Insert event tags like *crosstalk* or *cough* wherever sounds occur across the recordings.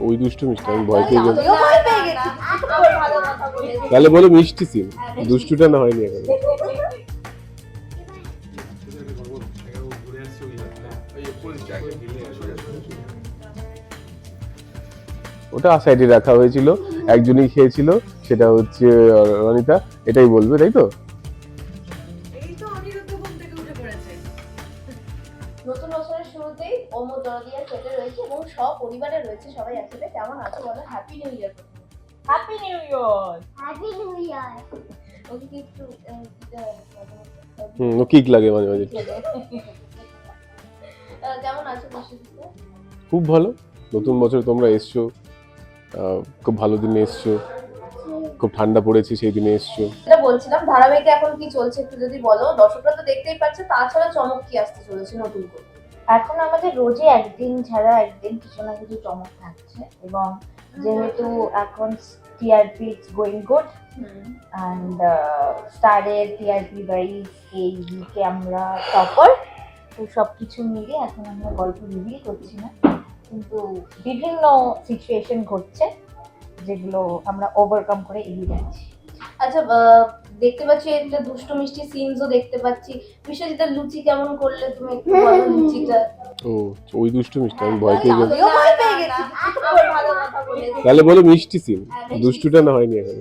ওই দুষ্টু মিষ্টি আমি ভয় পেয়ে গেছি তাহলে বলো মিষ্টি সিন দুষ্টুটা না হয়নি এখন ওটা সাইডে রাখা হয়েছিল একজনই খেয়েছিল সেটা হচ্ছে রনিতা এটাই বলবে তাই তো নতুন বছরের শুরুতেই ওমো দরদিয়া সেটে রয়েছে এবং সব পরিবারে রয়েছে সবাই একসাথে। কেমন আছো বলো? Happy new year happy new year happy new year okay কি একটু? হুম ও কিক লাগে মাঝে মাঝে। কেমন আছো বসে খুব ভালো। নতুন বছর তোমরা এসছো। খুব ভালো দিনে এসছো। খুব ঠান্ডা পড়েছে সেই দিনে এসছো। যেটা বলছিলাম ধারাবাহিকে এখন কি চলছে একটু যদি বলো দর্শকরা তো দেখতেই পাচ্ছে তাছাড়া চমক কি আসতে চলেছে নতুন করে? এখন আমাদের রোজই একদিন ছাড়া একদিন কিছু না কিছু চমক থাকছে এবং যেহেতু এখন TRP it's going good and স্টারের টিআরপি ওয়াইজ এই উইকে আমরা টপার তো সব কিছু মিলিয়ে এখন আমরা গল্প রিভিল করছি না। কিন্তু বিভিন্ন সিচুয়েশন ঘটছে। যেগুলো আমরা ওভারকাম করে এগিয়ে যাচ্ছি আচ্ছা দেখতে পাচ্ছি একটা দুষ্টু মিষ্টি সিনসও দেখতে পাচ্ছি বিশ্বজিতের লুচি কেমন করলে তুমি একটু বলো লুচিটা ও ওই দুষ্টু মিষ্টি আমি ভয় পেয়ে গেছি আমিও ভয় পেয়ে গেছি খুব ভালো কথা বলেছি তাহলে বলো মিষ্টি সিন দুষ্টুটা না হয়নি এখন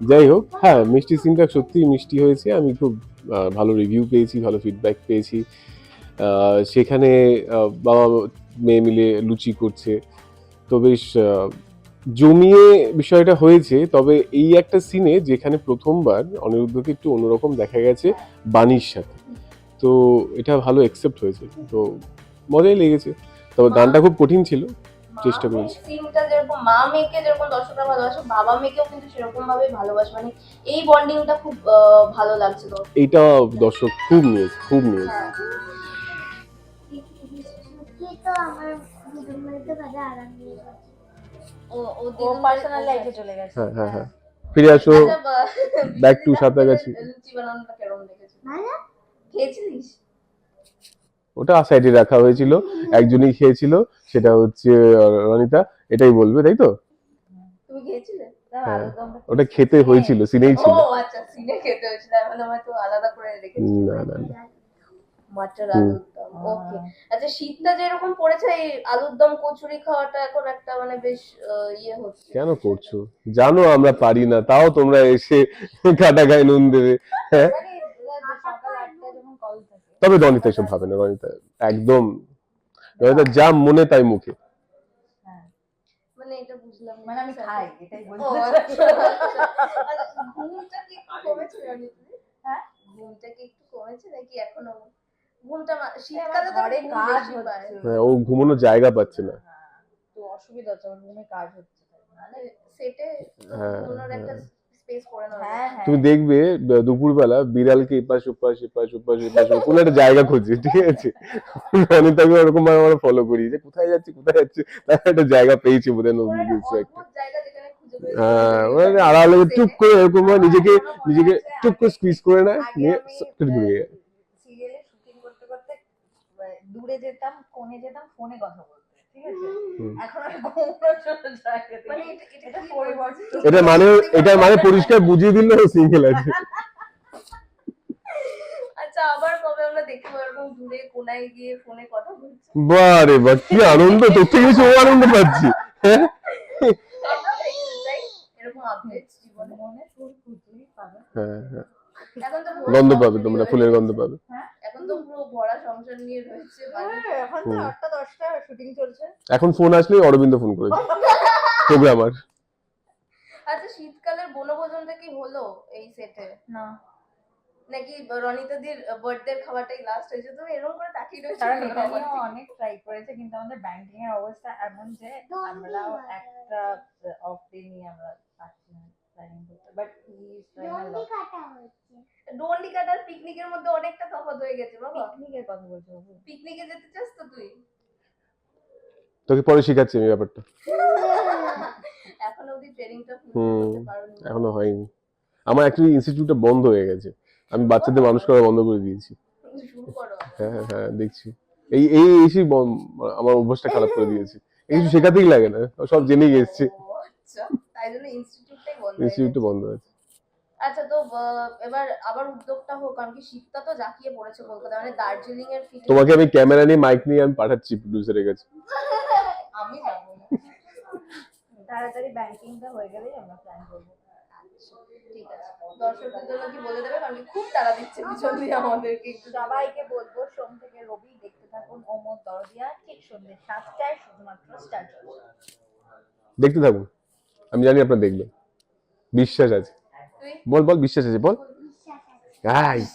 যাই হোক হ্যাঁ মিষ্টি সিনটা সত্যিই মিষ্টি হয়েছে আমি খুব ভালো রিভিউ পেয়েছি ভালো ফিডব্যাক পেয়েছি সেখানে বাবা মেয়ে মিলে লুচি করছে তো বেশ জমিয়ে বিষয়টা হয়েছে তবে এই একটা সিনে যেখানে প্রথমবার অনিরুদ্ধকে একটু অন্যরকম দেখা গেছে বাণীর সাথে। তো এটা ভালো অ্যাকসেপ্ট হয়েছে। তো মজাই লেগেছে। তবে গানটা খুব কঠিন ছিল চেষ্টা করেছি। সিনটা যেরকম মা মেয়েকে যেরকম দর্শকরা ভালোবাসে বাবা মেয়েকেও কিন্তু সেরকম ভাবে ভালোবাসে। মানে এই বন্ডিংটা খুব ভালো লাগছে তো এইটা দর্শক খুব নিয়েছে খুব নিয়েছে। তো আমার ও ও ও পার্সোনাল লাইফে চলে গেছে। হ্যাঁ হ্যাঁ হ্যাঁ। ফিরে আসো আচ্ছা, বা- back to *laughs* লুচি বানানোটা কেমন লেগেছে খেয়েছিলিস? ওটা সাইডে রাখা হয়েছিল একজনই খেয়েছিল সেটা হচ্ছে রনিতা এটাই বলবে তাই তো? তুমি খেয়েছিলে? হ্যাঁ। ওটা খেতে হয়েছিল সিনেই ও ছিল। আচ্ছা সিনে খেতে হয়েছিল আমি হয়তো আলাদা করে রেখেছি না না না। মাছের হুম। ওকে আচ্ছা শীতটা যেরকম পড়েছে এই আলুর দম কচুরি খাওয়াটা এখন একটা মানে বেশ ইয়ে হচ্ছে। কেন করছ? জানো আমরা পারি না তাও তোমরা এসে কাটা গায়ে নুন দেবে হ্যাঁ? থাকে। তবে রনিতা এসব ভাবে না রনিতা একদম রনিতা যা মনে তাই মুখে। মানে এটা বুঝলাম মানে আমি খাই এটাই ও বলতে আচ্ছা আচ্ছা, ঘুমটা কি একটু কমেছে হ্যাঁ? ঘুমটা কি একটু কমেছে নাকি এখনও? ঘুমটা শীতকালে তো ঘরে কাজ হচ্ছে। হ্যাঁ, ও ঘুমানোর জায়গা পাচ্ছে না। হ্যাঁ, তো অসুবিধা হচ্ছে আমার রুমে কাজ হচ্ছে মানে সেটে হ্যাঁ, ঘুমানোর একটা স্পেস করে নেওয়া হ্যাঁ তুমি দেখবে দুপুরবেলা বিড়ালকে এপাশ ওপাশ এপাশ ওপাশ এপাশ কোনো একটা জায়গা খোঁজে ঠিক আছে? অনিতাকে ওরকম ভাবে আমরা ফলো করি যে কোথায় যাচ্ছে কোথায় যাচ্ছে? তার একটা জায়গা পেয়েছে বোধ হয় একটা কিছু হ্যাঁ আড়ালে চুপ করে এরকম নিজেকে নিজেকে চুপ করে স্কুইজ করে নেয় নিয়ে আমি ঢুকে যায় সিরিয়ালে শুটিং করতে করতে আহ, দূরে যেতাম কোণে যেতাম ফোনে কথা বলতে মানে এটা- মানে এটা মানে পরিষ্কার বুঝিয়ে দিল সিঙ্গেল আছে। আচ্ছা আবার কবে আমরা দেখতে দূরে কোনায় গিয়ে ফোনে কথা বলছি? বারে বা কি আনন্দ তোর থেকে বেশি ও আনন্দ পাচ্ছি। হ্যাঁ? মনে হ্যাঁ হ্যাঁ। এখন তো পুরো গন্ধ পাবে তোমরা ফুলের গন্ধ পাবে। তো পুরো ভরা সংসার নিয়ে রয়েছে হ্যাঁ, এখন তো আটটা দশটা শুটিং চলছে। এখন ফোন আসলেই অরবিন্দ ফোন করেছে প্রোগ্রামার আচ্ছা শীতকালের বনভোজনটা কি হলো এই সেটে না। নাকি রনিতাদির বার্থডে খাওয়াটাই লাস্ট হয়েছে? তুমি এরকম করে তাকিয়ে রয়েছে আমার দিকে? অনেক ট্রাই করেছে কিন্তু আমাদের ব্যাংকিং এর অবস্থা এমন যে আমরাও একটা অফ ডে নিয়ে আমরা প্ল্যানিং করতে। বাট ডন্ডি কাটার পিকনিকের মধ্যে অনেকটা তফাৎ হয়ে গেছে বাবা। পিকনিকের কথা বলছো বাবু। পিকনিকে যেতে চাস তো তুই? তোকে পরে শিখাচ্ছি আমি ব্যাপারটা। *laughs* এখন অবধি ট্রেনিংটা হুম। করতে পারোনি। এখনও হয়নি। আমার অ্যাকচুয়ালি ইনস্টিটিউটটা বন্ধ হয়ে গেছে। আমি বাচ্চাদের মানুষ করা বন্ধ করে দিয়েছি। হ্যাঁ হ্যাঁ হ্যাঁ দেখছি। এই এই এসে আমার অভ্যাসটা খারাপ করে দিয়েছি। এই কিছু শেখাতেই লাগে না। সব জেনেই এসছে। আচ্ছা। তাই জন্য ইনস্টিটিউটটাই বন্ধ হয়ে গেছে। বন্ধ আছে আচ্ছা তো আহ, এবার আবার উদ্যোগটা হোক কারণ কি শীতটা তো জাঁকিয়ে পড়েছে কলকাতা মানে দার্জিলিং এর ফিলিং তোমাকে আমি ক্যামেরা নিয়ে মাইক নিয়ে আমি পাঠাচ্ছি প্রডিউসারের কাছে। *laughs* আমি যাব। তাড়াতাড়ি ব্যাংকিংটা হয়ে গেলেই আমরা প্ল্যান করব। আচ্ছা, ঠিক আছে। দর্শকদের জন্য কি বলে দেবে? কারণ খুব তাড়া দিচ্ছে পিছন দিয়ে আমাদেরকে একটু। সবাইকে বলব সোম থেকে রবি দেখতে থাকুন ওমর দরদিয়া ঠিক সন্ধ্যে সাতটায় শুধুমাত্র স্টার দেখতে থাকুন। আমি জানি আপনার দেখবেন। বিশ্বাস আছে। বল বল বিশ্বাস আছে বল। বিশ্বাস গাইস